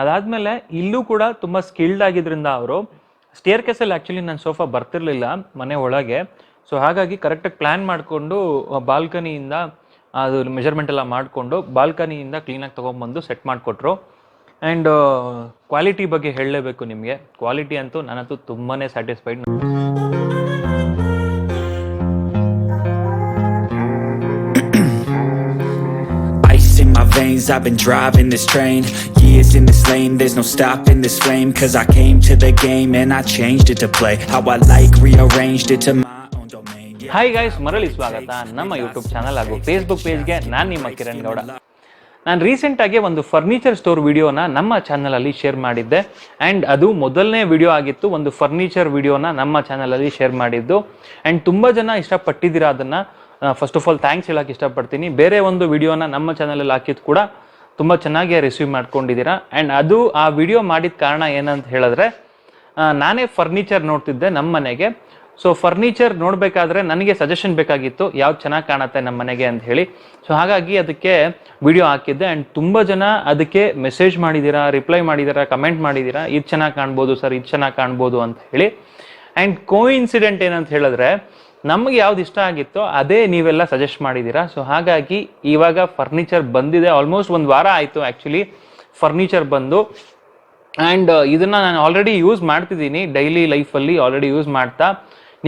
ಅದಾದ್ಮೇಲೆ ಇಲ್ಲೂ ಕೂಡ ತುಂಬ ಸ್ಕಿಲ್ಡ್ ಆಗಿದ್ರಿಂದ ಅವರು ಸ್ಟೇರ್ ಕೇಸಲ್ಲಿ ಆ್ಯಕ್ಚುಲಿ ನನ್ನ ಸೋಫಾ ಬರ್ತಿರ್ಲಿಲ್ಲ ಮನೆ ಒಳಗೆ. ಸೊ ಹಾಗಾಗಿ ಕರೆಕ್ಟಾಗಿ ಪ್ಲ್ಯಾನ್ ಮಾಡಿಕೊಂಡು ಬಾಲ್ಕನಿಯಿಂದ ಅದು ಮೆಜರ್ಮೆಂಟ್ ಎಲ್ಲ ಮಾಡಿಕೊಂಡು ಬಾಲ್ಕನಿಯಿಂದ ಕ್ಲೀನಾಗಿ ತೊಗೊಂಬಂದು ಸೆಟ್ ಮಾಡಿಕೊಟ್ರು. ಆ್ಯಂಡ್ ಕ್ವಾಲಿಟಿ ಬಗ್ಗೆ ಹೇಳಲೇಬೇಕು ನಿಮಗೆ. ಕ್ವಾಲಿಟಿ ಅಂತೂ ನಾನಂತೂ ತುಂಬಾ satisfied veins, I've been driving this train Years in this lane, there's no stopping this flame Cause I came to the game and I changed it to play How I like, rearranged it to my own domain. Hi guys ಮರಳಿ ಸ್ವಾಗತ ನಮ್ಮ YouTube channel ಹಾಗೂ Facebook ಪೇಜ್ಗೆ ನಾನು ನಿಮ್ಮ ಕಿರಣ್ ಗೌಡ ನಾನು ರೀಸೆಂಟಾಗಿ ಒಂದು ಫರ್ನಿಚರ್ ಸ್ಟೋರ್ ವಿಡಿಯೋನ ನಮ್ಮ ಚಾನಲಲ್ಲಿ ಶೇರ್ ಮಾಡಿದ್ದೆ ಆ್ಯಂಡ್ ಅದು ಮೊದಲನೇ ವಿಡಿಯೋ ಆಗಿತ್ತು ಒಂದು ಫರ್ನಿಚರ್ ವಿಡಿಯೋನ ನಮ್ಮ ಚಾನಲಲ್ಲಿ ಶೇರ್ ಮಾಡಿದ್ದು ಆ್ಯಂಡ್ ತುಂಬ ಜನ ಇಷ್ಟಪಟ್ಟಿದ್ದೀರಾ ಅದನ್ನು ಫಸ್ಟ್ ಆಫ್ ಆಲ್ ಥ್ಯಾಂಕ್ಸ್ ಹೇಳಕ್ಕೆ ಇಷ್ಟಪಡ್ತೀನಿ. ಬೇರೆ ಒಂದು ವಿಡಿಯೋನ ನಮ್ಮ ಚಾನಲಲ್ಲಿ ಹಾಕಿದ ಕೂಡ ತುಂಬ ಚೆನ್ನಾಗಿ ರಿಸೀವ್ ಮಾಡ್ಕೊಂಡಿದ್ದೀರಾ. ಆ್ಯಂಡ್ ಅದು ಆ ವಿಡಿಯೋ ಮಾಡಿದ ಕಾರಣ ಏನಂತ ಹೇಳಿದ್ರೆ ನಾನೇ ಫರ್ನಿಚರ್ ನೋಡ್ತಿದ್ದೆ ನಮ್ಮ ಮನೆಗೆ. ಸೊ ಫರ್ನಿಚರ್ ನೋಡಬೇಕಾದ್ರೆ ನನಗೆ ಸಜೆಷನ್ ಬೇಕಾಗಿತ್ತು, ಯಾವ್ದು ಚೆನ್ನಾಗಿ ಕಾಣುತ್ತೆ ನಮ್ಮ ಮನೆಗೆ ಅಂತ ಹೇಳಿ. ಸೊ ಹಾಗಾಗಿ ಅದಕ್ಕೆ ವಿಡಿಯೋ ಹಾಕಿದ್ದೆ. ಆ್ಯಂಡ್ ತುಂಬ ಜನ ಅದಕ್ಕೆ ಮೆಸೇಜ್ ಮಾಡಿದ್ದೀರಾ ರಿಪ್ಲೈ ಮಾಡಿದ್ದೀರಾ ಕಮೆಂಟ್ ಮಾಡಿದ್ದೀರಾ, ಇದು ಚೆನ್ನಾಗಿ ಕಾಣ್ಬೋದು ಸರ್, ಇದು ಚೆನ್ನಾಗಿ ಕಾಣ್ಬೋದು ಅಂತ ಹೇಳಿ. ಆ್ಯಂಡ್ ಕೋ ಇನ್ಸಿಡೆಂಟ್ ಏನಂತ ಹೇಳಿದ್ರೆ ನಮಗೆ ಯಾವ್ದು ಇಷ್ಟ ಆಗಿತ್ತೋ ಅದೇ ನೀವೆಲ್ಲ ಸಜೆಸ್ಟ್ ಮಾಡಿದ್ದೀರಾ. ಸೊ ಹಾಗಾಗಿ ಇವಾಗ ಫರ್ನಿಚರ್ ಬಂದಿದೆ. ಆಲ್ಮೋಸ್ಟ್ ಒಂದು ವಾರ ಆಯಿತು ಆ್ಯಕ್ಚುಲಿ ಫರ್ನಿಚರ್ ಬಂದು. ಆ್ಯಂಡ್ ಇದನ್ನ ನಾನು ಆಲ್ರೆಡಿ ಯೂಸ್ ಮಾಡ್ತಿದ್ದೀನಿ. ಡೈಲಿ ಲೈಫಲ್ಲಿ ಆಲ್ರೆಡಿ ಯೂಸ್ ಮಾಡ್ತಾ.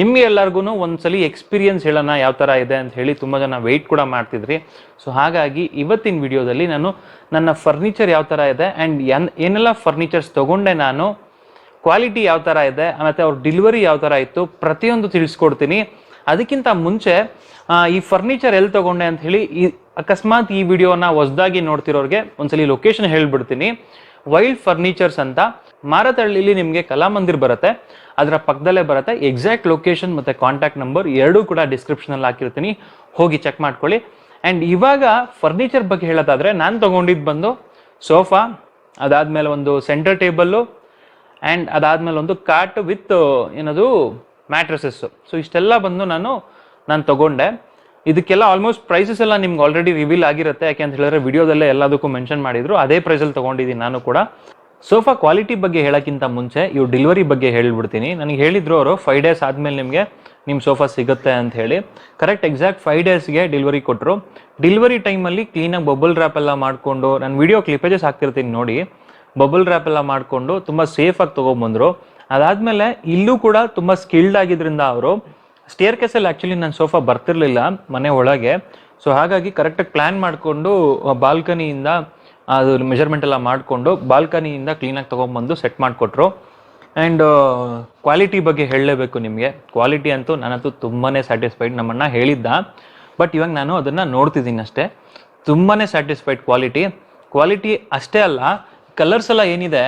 ನಿಮಗೆ ಎಲ್ಲರಿಗೂ ಒಂದ್ಸಲಿ ಎಕ್ಸ್ಪೀರಿಯನ್ಸ್ ಹೇಳೋಣ ಯಾವ ಥರ ಇದೆ ಅಂತ ಹೇಳಿ ತುಂಬ ಜನ ವೆಯ್ಟ್ ಕೂಡ ಮಾಡ್ತಿದ್ರಿ. ಸೊ ಹಾಗಾಗಿ ಇವತ್ತಿನ ವಿಡಿಯೋದಲ್ಲಿ ನಾನು ನನ್ನ ಫರ್ನಿಚರ್ ಯಾವ ಥರ ಇದೆ ಆ್ಯಂಡ್ ಎನ್, ಏನೆಲ್ಲ ಫರ್ನಿಚರ್ಸ್ ತೊಗೊಂಡೆ ನಾನು ಕ್ವಾಲಿಟಿ ಯಾವ ಥರ ಇದೆ, ಮತ್ತು ಅವ್ರ ಡೆಲಿವರಿ ಯಾವ ಥರ ಇತ್ತು ಪ್ರತಿಯೊಂದು ತಿಳಿಸ್ಕೊಡ್ತೀನಿ. ಅದಕ್ಕಿಂತ ಮುಂಚೆ ಈ ಫರ್ನಿಚರ್ ಎಲ್ಲಿ ತಗೊಂಡೆ ಅಂತ ಹೇಳಿ, ಈ ಅಕಸ್ಮಾತ್ ಈ ವಿಡಿಯೋನ ಹೊಸದಾಗಿ ನೋಡ್ತಿರೋರಿಗೆ ಒಂದ್ಸಲಿ ಲೊಕೇಶನ್ ಹೇಳ್ಬಿಡ್ತೀನಿ. ವೈಲ್ಡ್ ಫರ್ನಿಚರ್ಸ್ ಅಂತ ಮಾರತಹಳ್ಳಿಲಿ ನಿಮಗೆ ಕಲಾಮಂದಿರ್ ಬರುತ್ತೆ. ಅದರ ಪಕ್ಕದಲ್ಲೇ ಬರುತ್ತೆ. ಎಕ್ಸಾಕ್ಟ್ ಲೊಕೇಶನ್ ಮತ್ತು ಕಾಂಟ್ಯಾಕ್ಟ್ ನಂಬರ್ ಎರಡೂ ಕೂಡ ಡಿಸ್ಕ್ರಿಪ್ಷನಲ್ಲಿ ಹಾಕಿರ್ತೀನಿ. ಹೋಗಿ ಚೆಕ್ ಮಾಡ್ಕೊಳ್ಳಿ. ಆ್ಯಂಡ್ ಇವಾಗ ಫರ್ನಿಚರ್ ಬಗ್ಗೆ ಹೇಳೋದಾದ್ರೆ, ನಾನು ತೊಗೊಂಡಿದ್ದು ಬಂದು ಸೋಫಾ, ಅದಾದಮೇಲೆ ಒಂದು ಸೆಂಟರ್ ಟೇಬಲ್ಲು ಆ್ಯಂಡ್ ಅದಾದಮೇಲೆ ಒಂದು ಕಾಟ್ ವಿತ್ ಏನದು ಮ್ಯಾಟ್ರಸಸ್ಸು ಸೊ ಇಷ್ಟೆಲ್ಲ ಬಂದು ನಾನು ನಾನು ತೊಗೊಂಡೆ. ಇದಕ್ಕೆಲ್ಲ ಆಲ್ಮೋಸ್ಟ್ ಪ್ರೈಸಸ್ ಎಲ್ಲ ನಿಮ್ಗೆ ಆಲ್ರೆಡಿ ರಿವೀಲ್ ಆಗಿರುತ್ತೆ. ಯಾಕೆ ಅಂತ ಹೇಳಿದ್ರೆ ವಿಡಿಯೋದಲ್ಲೇ ಎಲ್ಲದಕ್ಕೂ ಮೆನ್ಷನ್ ಮಾಡಿದ್ರು. ಅದೇ ಪ್ರೈಸಲ್ಲಿ ತೊಗೊಂಡಿದ್ದೀನಿ ನಾನು ಕೂಡ. ಸೋಫಾ ಕ್ವಾಲಿಟಿ ಬಗ್ಗೆ ಹೇಳೋಕ್ಕಿಂತ ಮುಂಚೆ ಇವು ಡೆಲಿವರಿ ಬಗ್ಗೆ ಹೇಳಿಬಿಡ್ತೀನಿ. ನನಗೆ ಹೇಳಿದ್ರು ಅವರು ಫೈವ್ ಡೇಸ್ ಆದಮೇಲೆ ನಿಮಗೆ ನಿಮ್ಮ ಸೋಫಾ ಸಿಗುತ್ತೆ ಅಂತ ಹೇಳಿ. ಕರೆಕ್ಟ್ ಎಕ್ಸಾಕ್ಟ್ ಫೈವ್ ಡೇಸ್ಗೆ ಡೆಲಿವರಿ ಕೊಟ್ಟರು ಡೆಲಿವರಿ ಟೈಮಲ್ಲಿ ಕ್ಲೀನಾಗಿ ಬಬಲ್ ರ್ಯಾಪ್ ಎಲ್ಲ ಮಾಡಿಕೊಂಡು, ನಾನು ವಿಡಿಯೋ ಕ್ಲಿಪೇಜಸ್ ಹಾಕ್ತಿರ್ತೀನಿ ನೋಡಿ. ಬಬಲ್ ರ್ಯಾಪ್ ಎಲ್ಲ ಮಾಡಿಕೊಂಡು, ತುಂಬ ಸೇಫಾಗಿ ತೊಗೊಂಬಂದರು. ಅದಾದಮೇಲೆ ಇಲ್ಲೂ ಕೂಡ ತುಂಬ ಸ್ಕಿಲ್ಡ್ ಆಗಿದ್ರಿಂದ ಅವರು ಸ್ಟೇರ್ ಕೇಸಲ್ಲಿ ಆ್ಯಕ್ಚುಲಿ ನನ್ನ ಸೋಫಾ ಬರ್ತಿರ್ಲಿಲ್ಲ, ಮನೆ ಒಳಗೆ. ಸೊ ಹಾಗಾಗಿ ಕರೆಕ್ಟಾಗಿ ಪ್ಲ್ಯಾನ್ ಮಾಡಿಕೊಂಡು ಬಾಲ್ಕನಿಯಿಂದ ಅದು ಮೆಜರ್ಮೆಂಟ್ ಎಲ್ಲ ಮಾಡಿಕೊಂಡು ಬಾಲ್ಕನಿಯಿಂದ ಕ್ಲೀನಾಗಿ ತೊಗೊಂಬಂದು ಸೆಟ್ ಮಾಡಿಕೊಟ್ರು. ಆ್ಯಂಡ್ ಕ್ವಾಲಿಟಿ ಬಗ್ಗೆ ಹೇಳಲೇಬೇಕು ನಿಮಗೆ. ಕ್ವಾಲಿಟಿ ಅಂತೂ ನಾನಂತೂ ತುಂಬಾ ಸ್ಯಾಟಿಸ್ಫೈಡ್ ನಮ್ಮನ್ನ ಹೇಳಿದ್ದ. ಬಟ್ ಇವಾಗ ನಾನು ಅದನ್ನು ನೋಡ್ತಿದ್ದೀನಿ ಅಷ್ಟೇ. ತುಂಬಾ ಸ್ಯಾಟಿಸ್ಫೈಡ್ ಕ್ವಾಲಿಟಿ ಕ್ವಾಲಿಟಿ ಅಷ್ಟೇ ಅಲ್ಲ ಕಲರ್ಸ್ ಎಲ್ಲ ಏನಿದೆ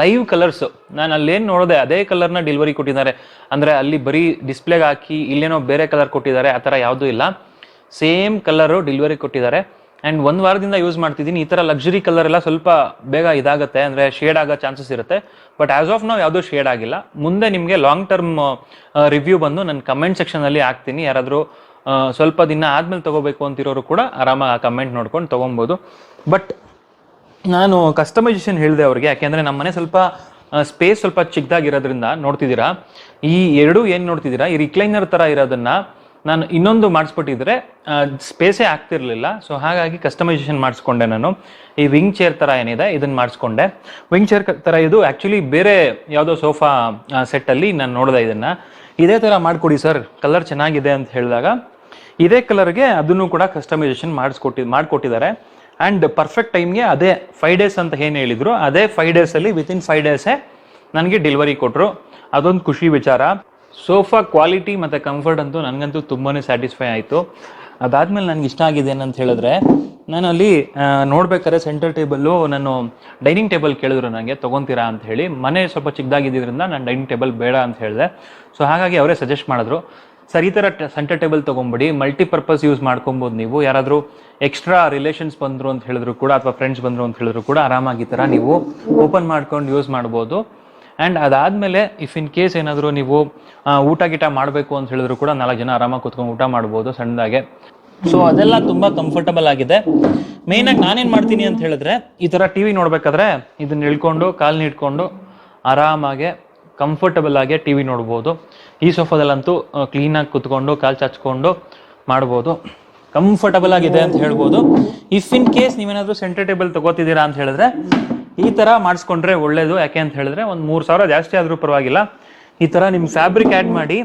ಲೈವ್ ಕಲರ್ಸ್ ನಾನು ಅಲ್ಲೇನು ನೋಡಿದೆ ಅದೇ ಕಲರ್ನ ಡೆಲಿವರಿ ಕೊಟ್ಟಿದ್ದಾರೆ. ಅಂದರೆ ಅಲ್ಲಿ ಬರೀ ಡಿಸ್ಪ್ಲೇಗೆ ಹಾಕಿ, ಇಲ್ಲೇನೋ ಬೇರೆ ಕಲರ್ ಕೊಟ್ಟಿದ್ದಾರೆ, ಆ ಥರ ಯಾವುದೂ ಇಲ್ಲ. ಸೇಮ್ ಕಲರು ಡೆಲಿವರಿ ಕೊಟ್ಟಿದ್ದಾರೆ. ಆ್ಯಂಡ್ ಒಂದು ವಾರದಿಂದ ಯೂಸ್ ಮಾಡ್ತಿದ್ದೀನಿ. ಈ ಥರ ಲಕ್ಸುರಿ ಕಲರ್ ಎಲ್ಲ ಸ್ವಲ್ಪ ಬೇಗ ಇದಾಗುತ್ತೆ. ಅಂದರೆ ಶೇಡ್ ಆಗೋ ಚಾನ್ಸಸ್ ಇರುತ್ತೆ. ಬಟ್ ಆಸ್ ಆಫ್ ನಾವು ಯಾವುದೂ ಶೇಡ್ ಆಗಿಲ್ಲ. ಮುಂದೆ ನಿಮಗೆ ಲಾಂಗ್ ಟರ್ಮ್ ರಿವ್ಯೂ ಬಂದು ನಾನು ಕಮೆಂಟ್ ಸೆಕ್ಷನಲ್ಲಿ ಹಾಕ್ತೀನಿ. ಯಾರಾದರೂ ಸ್ವಲ್ಪ ದಿನ ಆದ್ಮೇಲೆ ತಗೋಬೇಕು ಅಂತಿರೋರು ಕೂಡ ಆರಾಮಾಗಿ ಆ ಕಮೆಂಟ್ ನೋಡ್ಕೊಂಡು ತೊಗೊಬೋದು. ಬಟ್ ನಾನು ಕಸ್ಟಮೈಸೇಷನ್ ಹೇಳಿದೆ ಅವ್ರಿಗೆ, ಯಾಕೆಂದರೆ ನಮ್ಮ ಮನೆ ಸ್ವಲ್ಪ ಸ್ಪೇಸ್ ಸ್ವಲ್ಪ ಚಿಕ್ಕದಾಗಿರೋದ್ರಿಂದ ನೋಡ್ತಿದ್ದೀರಾ? ಈ ಎರಡೂ ಏನು ನೋಡ್ತಿದ್ದೀರಾ? ಈ ರಿಕ್ಲೈನರ್ ಥರ ಇರೋದನ್ನು ನಾನು ಇನ್ನೊಂದು ಮಾಡಿಸ್ಬಿಟ್ಟಿದ್ರೆ ಸ್ಪೇಸೇ ಆಗ್ತಿರಲಿಲ್ಲ. ಸೊ ಹಾಗಾಗಿ ಕಸ್ಟಮೈಸೇಷನ್ ಮಾಡಿಸ್ಕೊಂಡೆ ನಾನು. ಈ ವಿಂಗ್ ಚೇರ್ ಥರ ಏನಿದೆ, ಇದನ್ನು ಮಾಡಿಸ್ಕೊಂಡೆ. ವಿಂಗ್ ಚೇರ್ ಥರ ಇದು ಆ್ಯಕ್ಚುಲಿ ಬೇರೆ ಯಾವುದೋ ಸೋಫಾ ಸೆಟ್ಟಲ್ಲಿ ನಾನು ನೋಡಿದೆ ಇದನ್ನು. ಇದೇ ಥರ ಮಾಡಿಕೊಡಿ ಸರ್ ಕಲರ್ ಚೆನ್ನಾಗಿದೆ ಅಂತ ಹೇಳಿದಾಗ, ಇದೇ ಕಲರ್ಗೆ ಅದನ್ನು ಕೂಡ ಕಸ್ಟಮೈಸೇಷನ್ ಮಾಡಿಸ್ಕೊಟ್ಟಿ, ಮಾಡಿಕೊಟ್ಟಿದ್ದಾರೆ. ಆ್ಯಂಡ್ ಪರ್ಫೆಕ್ಟ್ ಟೈಮ್ಗೆ ಅದೇ ಫೈವ್ ಡೇಸ್ ಅಂತ ಏನು ಹೇಳಿದ್ರು, ಅದೇ ಫೈವ್ ಡೇಸಲ್ಲಿ ವಿತಿನ್ ಫೈವ್ ಡೇಸೇ ನನಗೆ ಡೆಲಿವರಿ ಕೊಟ್ಟರು ಅದೊಂದು ಖುಷಿ ವಿಚಾರ. ಸೋಫಾ ಕ್ವಾಲಿಟಿ ಮತ್ತು ಕಂಫರ್ಟ್ ಅಂತೂ ನನಗಂತೂ ತುಂಬಾ ಸ್ಯಾಟಿಸ್ಫೈ ಆಯಿತು. ಅದಾದಮೇಲೆ ನನಗೆ ಇಷ್ಟ ಆಗಿದೆ ಏನಂತ ಹೇಳಿದ್ರೆ ನಾನು ಅಲ್ಲಿ ನೋಡ್ಬೇಕಾದ್ರೆ ಸೆಂಟರ್ ಟೇಬಲ್ಲು ನಾನು ಡೈನಿಂಗ್ ಟೇಬಲ್ ಕೇಳಿದ್ರು ನನಗೆ ತೊಗೊತೀರಾ ಅಂತ ಹೇಳಿ. ಮನೆ ಸ್ವಲ್ಪ ಚಿಕ್ಕದಾಗಿದ್ದರಿಂದ ನಾನು ಡೈನಿಂಗ್ ಟೇಬಲ್ ಬೇಡ ಅಂತ ಹೇಳಿದೆ. ಸೊ ಹಾಗಾಗಿ ಅವರೇ ಸಜೆಸ್ಟ್ ಮಾಡಿದ್ರು. ಸರ್ ಈ ಥರ ಸೆಂಟರ್ ಟೇಬಲ್ ತೊಗೊಂಬಿಡಿ ಮಲ್ಟಿಪರ್ಪಸ್ ಯೂಸ್ ಮಾಡ್ಕೊಬೋದು ನೀವು. ಯಾರಾದರೂ ಎಕ್ಸ್ಟ್ರಾ ರಿಲೇಷನ್ಸ್ ಬಂದರು ಅಂತ ಹೇಳಿದ್ರು ಕೂಡ, ಅಥವಾ ಫ್ರೆಂಡ್ಸ್ ಬಂದರು ಅಂತ ಹೇಳಿದ್ರು ಕೂಡ ಆರಾಮಾಗಿ ಈ ಥರ ನೀವು ಓಪನ್ ಮಾಡ್ಕೊಂಡು ಯೂಸ್ ಮಾಡ್ಬೋದು. ಆ್ಯಂಡ್ ಅದಾದಮೇಲೆ ಇಫ್ ಇನ್ ಕೇಸ್ ಏನಾದರೂ ನೀವು ಊಟ ಗೀಟ ಮಾಡಬೇಕು ಅಂತ ಹೇಳಿದ್ರು ಕೂಡ ನಾಲ್ಕು ಜನ ಆರಾಮಾಗಿ ಕೂತ್ಕೊಂಡು ಊಟ ಮಾಡ್ಬೋದು ಸಣ್ಣದಾಗೆ. ಸೊ ಅದೆಲ್ಲ ತುಂಬ ಕಂಫರ್ಟಬಲ್ ಆಗಿದೆ. ಮೇಯ್ನಾಗಿ ನಾನೇನು ಮಾಡ್ತೀನಿ ಅಂತ ಹೇಳಿದ್ರೆ, ಈ ಥರ ಟಿ ವಿ ನೋಡಬೇಕಾದ್ರೆ ಇದನ್ನ ಇಳ್ಕೊಂಡು, ಕಾಲ್ನ ಇಟ್ಕೊಂಡು ಆರಾಮಾಗೆ ಕಂಫರ್ಟಬಲ್ ಆಗಿ ಟಿ ವಿ ನೋಡ್ಬೋದು. ಈ ಸೋಫಾದಲ್ಲಂತೂ ಕ್ಲೀನಾಗಿ ಕುತ್ಕೊಂಡು, ಕಾಲು ಚಾಚ್ಕೊಂಡು ಮಾಡ್ಬೋದು. ಕಂಫರ್ಟಬಲ್ ಆಗಿದೆ ಅಂತ ಹೇಳ್ಬೋದು. ಇಫ್ ಇನ್ ಕೇಸ್ ನೀವೇನಾದರೂ ಸೆಂಟರ್ ಟೇಬಲ್ ತಗೋತಿದ್ದೀರಾ ಅಂತ ಹೇಳಿದ್ರೆ, ಈ ಥರ ಮಾಡಿಸ್ಕೊಂಡ್ರೆ ಒಳ್ಳೇದು. ಯಾಕೆ ಅಂತ ಹೇಳಿದ್ರೆ, ಒಂದು ಮೂರು ಸಾವಿರ ಜಾಸ್ತಿ ಆದರೂ ಪರವಾಗಿಲ್ಲ. ಈ ಥರ ನಿಮ್ಮ ಫ್ಯಾಬ್ರಿಕ್ ಆ್ಯಡ್ ಮಾಡಿ,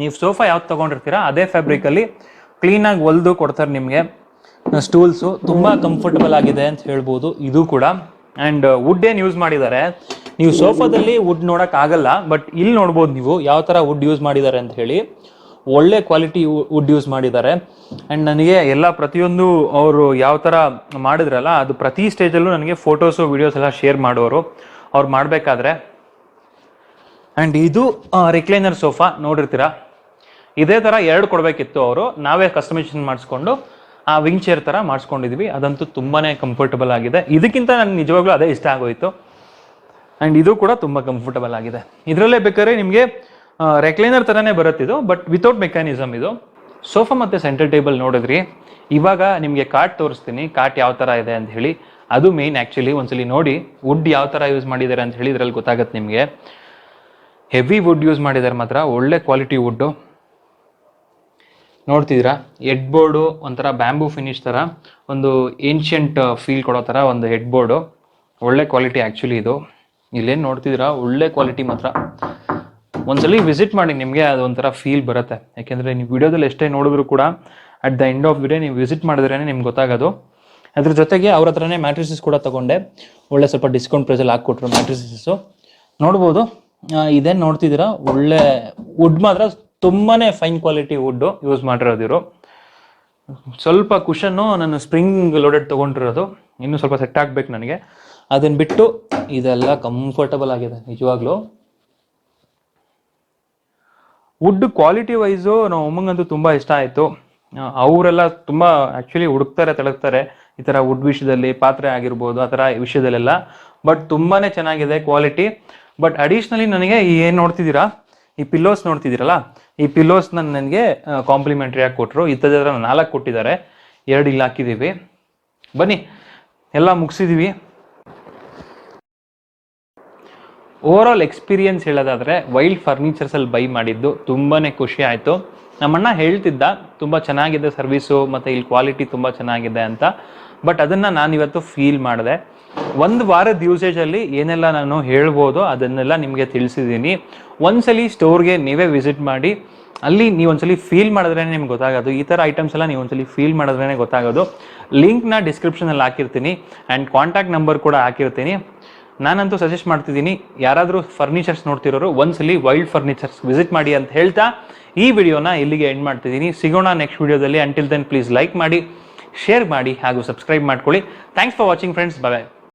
ನೀವು ಸೋಫಾ ಯಾವ್ದು ತೊಗೊಂಡಿರ್ತೀರಾ, ಅದೇ ಫ್ಯಾಬ್ರಿಕಲ್ಲಿ ಕ್ಲೀನಾಗಿ ಹೊಲ್ದು ಕೊಡ್ತಾರೆ ನಿಮಗೆ. ಸ್ಟೂಲ್ಸು ತುಂಬ ಕಂಫರ್ಟಬಲ್ ಆಗಿದೆ ಅಂತ ಹೇಳ್ಬೋದು. ಇದು ಕೂಡ. ಆ್ಯಂಡ್ ವುಡ್ ಏನು ಯೂಸ್ ಮಾಡಿದ್ದಾರೆ? ನೀವು ಸೋಫಾದಲ್ಲಿ ವುಡ್ ನೋಡೋಕ್ಕಾಗಲ್ಲ ಬಟ್ ಇಲ್ಲಿ ನೋಡ್ಬೋದು ನೀವು ಯಾವ ಥರ ವುಡ್ ಯೂಸ್ ಮಾಡಿದ್ದಾರೆ ಅಂತ ಹೇಳಿ. ಒಳ್ಳೆ ಕ್ವಾಲಿಟಿ ವುಡ್ ಯೂಸ್ ಮಾಡಿದ್ದಾರೆ. ಆ್ಯಂಡ್ ನನಗೆ ಎಲ್ಲ ಪ್ರತಿಯೊಂದು ಅವರು ಯಾವ ಥರ ಮಾಡಿದ್ರಲ್ಲ, ಅದು ಪ್ರತಿ ಸ್ಟೇಜಲ್ಲೂ ನನಗೆ ಫೋಟೋಸು ವಿಡಿಯೋಸ್ ಎಲ್ಲ ಶೇರ್ ಮಾಡೋರು. ಅವ್ರು ಮಾಡಬೇಕಾದ್ರೆ. ಆ್ಯಂಡ್ ಇದು ರಿಕ್ಲೈನರ್ ಸೋಫಾ ನೋಡಿರ್ತೀರಾ? ಇದೇ ಥರ ಎರಡು ಕೊಡಬೇಕಿತ್ತು ಅವರು. ನಾವೇ ಕಸ್ಟಮೈಸೇಷನ್ ಮಾಡಿಸ್ಕೊಂಡು ಆ ವಿಂಗ್ ಚೇರ್ ಥರ ಮಾಡಿಸ್ಕೊಂಡಿದ್ವಿ. ಅದಂತೂ ತುಂಬಾ ಕಂಫರ್ಟಬಲ್ ಆಗಿದೆ. ಇದಕ್ಕಿಂತ ನನಗೆ ನಿಜವಾಗ್ಲೂ ಅದೇ ಇಷ್ಟ ಆಗೋಯ್ತು. ಆ್ಯಂಡ್ ಇದು ಕೂಡ ತುಂಬ ಕಂಫರ್ಟಬಲ್ ಆಗಿದೆ. ಇದರಲ್ಲೇ ಬೇಕಾದ್ರೆ ನಿಮಗೆ ರೆಕ್ಲೈನರ್ ಥರನೇ ಬರುತ್ತಿದ್ದು ಬಟ್ ವಿತೌಟ್ ಮೆಕ್ಯಾನಿಸಮ್ ಇದು. ಸೋಫಾ ಮತ್ತು ಸೆಂಟರ್ ಟೇಬಲ್ ನೋಡಿದ್ರಿ. ಇವಾಗ ನಿಮಗೆ ಕಾಟ್ ತೋರಿಸ್ತೀನಿ. ಕಾಟ್ ಯಾವ ಥರ ಇದೆ ಅಂತ ಹೇಳಿ. ಅದು ಮೇನ್ ಆ್ಯಕ್ಚುಲಿ ಒಂದ್ಸಲಿ ನೋಡಿ ವುಡ್ ಯಾವ ಥರ ಯೂಸ್ ಮಾಡಿದ್ದಾರೆ ಅಂತ ಹೇಳಿ ಇದ್ರಲ್ಲಿ ಗೊತ್ತಾಗುತ್ತೆ ನಿಮಗೆ. ಹೆವಿ ವುಡ್ ಯೂಸ್ ಮಾಡಿದ್ದಾರೆ ಮಾತ್ರ. ಒಳ್ಳೆ ಕ್ವಾಲಿಟಿ ವುಡ್ಡು ನೋಡ್ತಿದ್ದೀರಾ? ಹೆಡ್ ಬೋರ್ಡು ಒಂಥರ ಬ್ಯಾಂಬೂ ಫಿನಿಶ್ ಥರ ಒಂದು ಏನ್ಷಿಯಂಟ್ ಫೀಲ್ ಕೊಡೋ ಥರ ಒಂದು ಹೆಡ್ ಬೋರ್ಡು ಒಳ್ಳೆ ಕ್ವಾಲಿಟಿ ಆ್ಯಕ್ಚುಲಿ ಇದು. ಇಲ್ಲೇನು ನೋಡ್ತಿದ್ದೀರಾ? ಒಳ್ಳೆ ಕ್ವಾಲಿಟಿ ಮಾತ್ರ. ಒಂದ್ಸಲಿ ವಿಸಿಟ್ ಮಾಡಿ ನಿಮಗೆ ಅದು ಒಂಥರ ಫೀಲ್ ಬರುತ್ತೆ. ಯಾಕೆಂದರೆ ನೀವು ವಿಡಿಯೋದಲ್ಲಿ ಎಷ್ಟೇ ನೋಡಿದ್ರು ಕೂಡ at the end of video ನೀವು ವಿಸಿಟ್ ಮಾಡಿದ್ರೇ ನಿಮ್ಗೆ ಗೊತ್ತಾಗೋದು. ಅದ್ರ ಜೊತೆಗೆ ಅವ್ರ ಹತ್ರನೇ ಮ್ಯಾಟ್ರಿಸಸ್ ಕೂಡ ತಗೊಂಡೆ. ಒಳ್ಳೆ ಸ್ವಲ್ಪ ಡಿಸ್ಕೌಂಟ್ ಪ್ರೈಸಲ್ಲಿ ಹಾಕ್ಕೊಟ್ರು ಮ್ಯಾಟ್ರಿಸಸ್ಸು ನೋಡ್ಬೋದು. ಇದೇನು ನೋಡ್ತಿದ್ದೀರಾ? ಒಳ್ಳೆ ವುಡ್ ಮಾತ್ರ ತುಂಬಾನೇ ಫೈನ್ ಕ್ವಾಲಿಟಿ ವುಡ್ಡು ಯೂಸ್ ಮಾಡಿರೋದಿರು ಸ್ವಲ್ಪ ಕುಷನ್ನು ನಾನು ಸ್ಪ್ರಿಂಗ್ ಲೋಡೆಡ್ ತೊಗೊಂಡಿರೋದು. ಇನ್ನೂ ಸ್ವಲ್ಪ ಸೆಟ್ ಆಗ್ಬೇಕು ನನಗೆ. ಅದನ್ನ ಬಿಟ್ಟು ಇದೆಲ್ಲ ಕಂಫರ್ಟಬಲ್ ಆಗಿದೆ, ನಿಜವಾಗ್ಲೂ. ವುಡ್ ಕ್ವಾಲಿಟಿ ವೈಸು ನಾವು ಅಮ್ಮಂಗಂತೂ ತುಂಬ ಇಷ್ಟ ಆಯಿತು. ಅವರೆಲ್ಲ ತುಂಬ ಆ್ಯಕ್ಚುಲಿ ಹುಡುಕ್ತಾರೆ ತಳಗ್ತಾರೆ ಈ ಥರ ವುಡ್ ವಿಷಯದಲ್ಲಿ ಪಾತ್ರೆ ಆಗಿರ್ಬೋದು, ಆ ಥರ ವಿಷಯದಲ್ಲೆಲ್ಲ. ಬಟ್ ತುಂಬಾ ಚೆನ್ನಾಗಿದೆ ಕ್ವಾಲಿಟಿ ಬಟ್ ಅಡಿಷ್ನಲಿ ನನಗೆ ಏನು ನೋಡ್ತಿದ್ದೀರಾ? ಈ ಪಿಲ್ಲೋಸ್ ನೋಡ್ತಿದ್ದೀರಲ್ಲ? ಈ ಪಿಲ್ಲೋಸ್ನ ನನಗೆ ಕಾಂಪ್ಲಿಮೆಂಟ್ರಿ ಆಗಿ ಕೊಟ್ಟರು ಇತ್ತದ್ರ ನಾಲ್ಕು ಕೊಟ್ಟಿದ್ದಾರೆ. ಎರಡು ಇಲ್ಲಿ ಹಾಕಿದ್ದೀವಿ ಬನ್ನಿ, ಎಲ್ಲ ಮುಗಿಸಿದೀವಿ. ಓವರ್ ಆಲ್ ಎಕ್ಸ್ಪೀರಿಯನ್ಸ್ ಹೇಳೋದಾದರೆ ವೈಲ್ಡ್ ಫರ್ನಿಚರ್ಸಲ್ಲಿ ಬೈ ಮಾಡಿದ್ದು ತುಂಬಾ ಖುಷಿ ಆಯ್ತು. ನಮ್ಮಣ್ಣ ಹೇಳ್ತಿದ್ದ, ತುಂಬ ಚೆನ್ನಾಗಿದೆ ಸರ್ವಿಸು, ಮತ್ತು ಇಲ್ಲಿ ಕ್ವಾಲಿಟಿ ತುಂಬ ಚೆನ್ನಾಗಿದೆ ಅಂತ. ಬಟ್ ಅದನ್ನು ನಾನು ಇವತ್ತು ಫೀಲ್ ಮಾಡಿದೆ. ಒಂದು ವಾರದ ಯೂಸೇಜ್ ಅಲ್ಲಿ ಏನೆಲ್ಲ ನಾನು ಹೇಳ್ಬೋದು ಅದನ್ನೆಲ್ಲ ನಿಮಗೆ ತಿಳಿಸಿದ್ದೀನಿ. ಒಂದ್ಸಲಿ ಸ್ಟೋರ್ಗೆ ನೀವೇ ವಿಸಿಟ್ ಮಾಡಿ. ಅಲ್ಲಿ ನೀವು ಒಂದ್ಸಲಿ ಫೀಲ್ ಮಾಡಿದ್ರೆ ನಿಮ್ಗೆ ಗೊತ್ತಾಗೋದು. ಈ ಥರ ಐಟಮ್ಸ್ ಎಲ್ಲ ನೀವು ಒಂದ್ಸಲಿ ಫೀಲ್ ಮಾಡಿದ್ರೇ ಗೊತ್ತಾಗೋದು. ಲಿಂಕ್ನ ಡಿಸ್ಕ್ರಿಪ್ಷನಲ್ಲಿ ಹಾಕಿರ್ತೀನಿ. ಆ್ಯಂಡ್ ಕಾಂಟ್ಯಾಕ್ಟ್ ನಂಬರ್ ಕೂಡ ಹಾಕಿರ್ತೀನಿ. ನಾನಂತೂ ಸಜೆಸ್ಟ್ ಮಾಡ್ತಿದ್ದೀನಿ, ಯಾರಾದರೂ ಫರ್ನಿಚರ್ಸ್ ನೋಡ್ತಿರೋರು ಒಂದ್ಸಲಿ ವೈಲ್ಡ್ ಫರ್ನಿಚರ್ಸ್ ವಿಸಿಟ್ ಮಾಡಿ ಅಂತ ಹೇಳ್ತಾ, ಈ ವಿಡಿಯೋನ ಇಲ್ಲಿಗೆ ಎಂಡ್ ಮಾಡ್ತಿದ್ದೀನಿ. ಸಿಗೋಣ ನೆಕ್ಸ್ಟ್ ವಿಡಿಯೋದಲ್ಲಿ. ಅಂಟಿಲ್ ದೆನ್ ಪ್ಲೀಸ್ ಲೈಕ್ ಮಾಡಿ ಶೇರ್ ಮಾಡಿ, ಹಾಗೂ ಸಬ್ಸ್ಕ್ರೈಬ್ ಮಾಡ್ಕೊಳ್ಳಿ. Thanks for watching friends bye